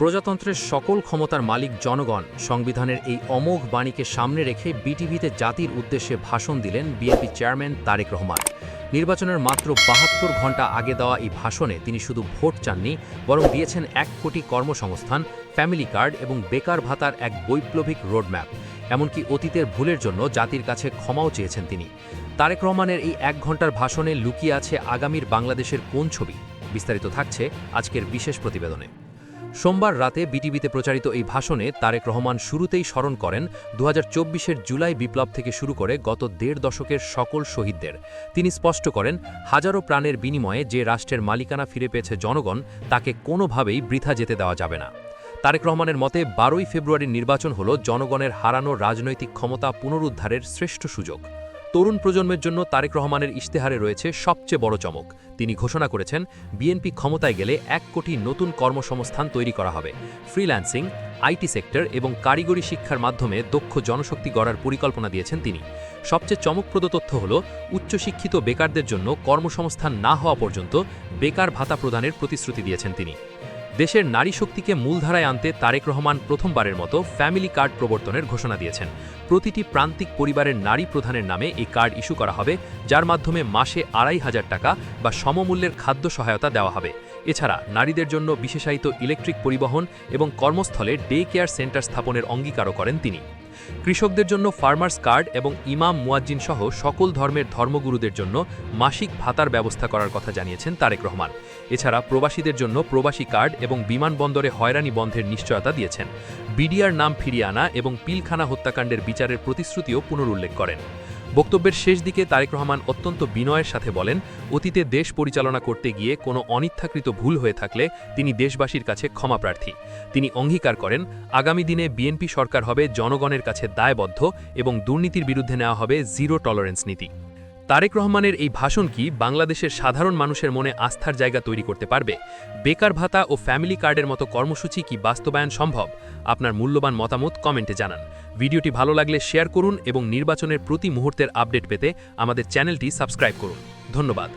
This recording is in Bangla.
প্রজাতন্ত্রের সকল ক্ষমতার মালিক জনগণ সংবিধানের এই অমোঘ বাণীকে সামনে রেখে বিটিভিতে জাতির উদ্দেশ্যে ভাষণ দিলেন বিএনপি চেয়ারম্যান তারেক রহমান। নির্বাচনের মাত্র বাহাত্তর ঘণ্টা আগে দেওয়া এই ভাষণে তিনি শুধু ভোট চাননি, বরং দিয়েছেন এক কোটি কর্মসংস্থান, ফ্যামিলি কার্ড এবং বেকার ভাতার এক বৈপ্লবিক রোডম্যাপ। এমনকি অতীতের ভুলের জন্য জাতির কাছে ক্ষমাও চেয়েছেন তিনি। তারেক রহমানের এই এক ঘণ্টার ভাষণে লুকিয়ে আছে আগামীর বাংলাদেশের কোন ছবি? বিস্তারিত থাকছে আজকের বিশেষ প্রতিবেদনে। সোমবার রাতে বিটিভিতে প্রচারিত এই ভাষণে তারেক রহমান শুরুতেই স্মরণ করেন দু হাজার জুলাই বিপ্লব থেকে শুরু করে গত দেড় দশকের সকল শহীদদের। তিনি স্পষ্ট করেন, হাজারো প্রাণের বিনিময়ে যে রাষ্ট্রের মালিকানা ফিরে পেয়েছে জনগণ, তাকে কোনোভাবেই বৃথা যেতে দেওয়া যাবে না। তারেক রহমানের মতে, বারোই ফেব্রুয়ারির নির্বাচন হল জনগণের হারানো রাজনৈতিক ক্ষমতা পুনরুদ্ধারের শ্রেষ্ঠ সুযোগ। তরুণ প্রজন্মের জন্য তারেক রহমানের ইশতেহারে রয়েছে সবচেয়ে বড় চমক। তিনি ঘোষণা করেছেন, বিএনপি ক্ষমতায় গেলে এক কোটি নতুন কর্মসংস্থান তৈরি করা হবে। ফ্রিল্যান্সিং, আইটি সেক্টর এবং কারিগরি শিক্ষার মাধ্যমে দক্ষ জনশক্তি গড়ার পরিকল্পনা দিয়েছেন তিনি। সবচেয়ে চমকপ্রদ তথ্য হল, উচ্চশিক্ষিত বেকারদের জন্য কর্মসংস্থান না হওয়া পর্যন্ত বেকার ভাতা প্রদানের প্রতিশ্রুতি দিয়েছেন তিনি। দেশের নারী শক্তিকে মূলধারায় আনতে তারেক রহমান প্রথমবারের মতো ফ্যামিলি কার্ড প্রবর্তনের ঘোষণা দিয়েছেন। প্রতিটি প্রান্তিক পরিবারের নারী প্রধানের নামে এই কার্ড ইস্যু করা হবে, যার মাধ্যমে মাসে আড়াই হাজার টাকা বা সমমূল্যের খাদ্য সহায়তা দেওয়া হবে। এছাড়া নারীদের জন্য বিশেষায়িত ইলেকট্রিক পরিবহন এবং কর্মস্থলে ডে কেয়ার সেন্টার স্থাপনের অঙ্গীকারও করেন তিনি। কৃষকদের জন্য ফার্মার্স কার্ড এবং ইমাম মুয়াজ্জিন সহ সকল ধর্মের ধর্মগুরুদের জন্য মাসিক ভাতার ব্যবস্থা করার কথা জানিয়েছেন তারেক রহমান। এছাড়া প্রবাসীদের জন্য প্রবাসী কার্ড এবং বিমানবন্দরে হয়রানি বন্ধের নিশ্চয়তা দিয়েছেন। বিডিআর নাম ফিরিয়ে আনা এবং পিলখানা হত্যাকাণ্ডের বিচারের প্রতিশ্রুতিও পুনরুল্লেখ করেন। বক্তব্যের শেষ দিকে তারেক রহমান অত্যন্ত বিনয়ের সাথে বলেন, অতীতে দেশ পরিচালনা করতে গিয়ে কোনো অনিচ্ছাকৃত ভুল হয়ে থাকলে তিনি দেশবাসীর কাছে ক্ষমা প্রার্থী। তিনি অঙ্গীকার করেন, আগামী দিনে বিএনপি সরকার হবে জনগণের কাছে দায়বদ্ধ এবং দুর্নীতির বিরুদ্ধে নেওয়া হবে জিরো টলারেন্স নীতি। তারেক রহমানের এই ভাষণ কি বাংলাদেশের সাধারণ মানুষের মনে আস্থার জায়গা তৈরি করতে পারবে? বেকার ভাতা ও ফ্যামিলি কার্ডের মতো কর্মসূচি কি বাস্তবায়ন সম্ভব? আপনার মূল্যবান মতামত কমেন্টে জানান। ভিডিওটি ভালো লাগলে শেয়ার করুন এবং নির্বাচনের প্রতি মুহূর্তের আপডেট পেতে আমাদের চ্যানেলটি সাবস্ক্রাইব করুন। ধন্যবাদ।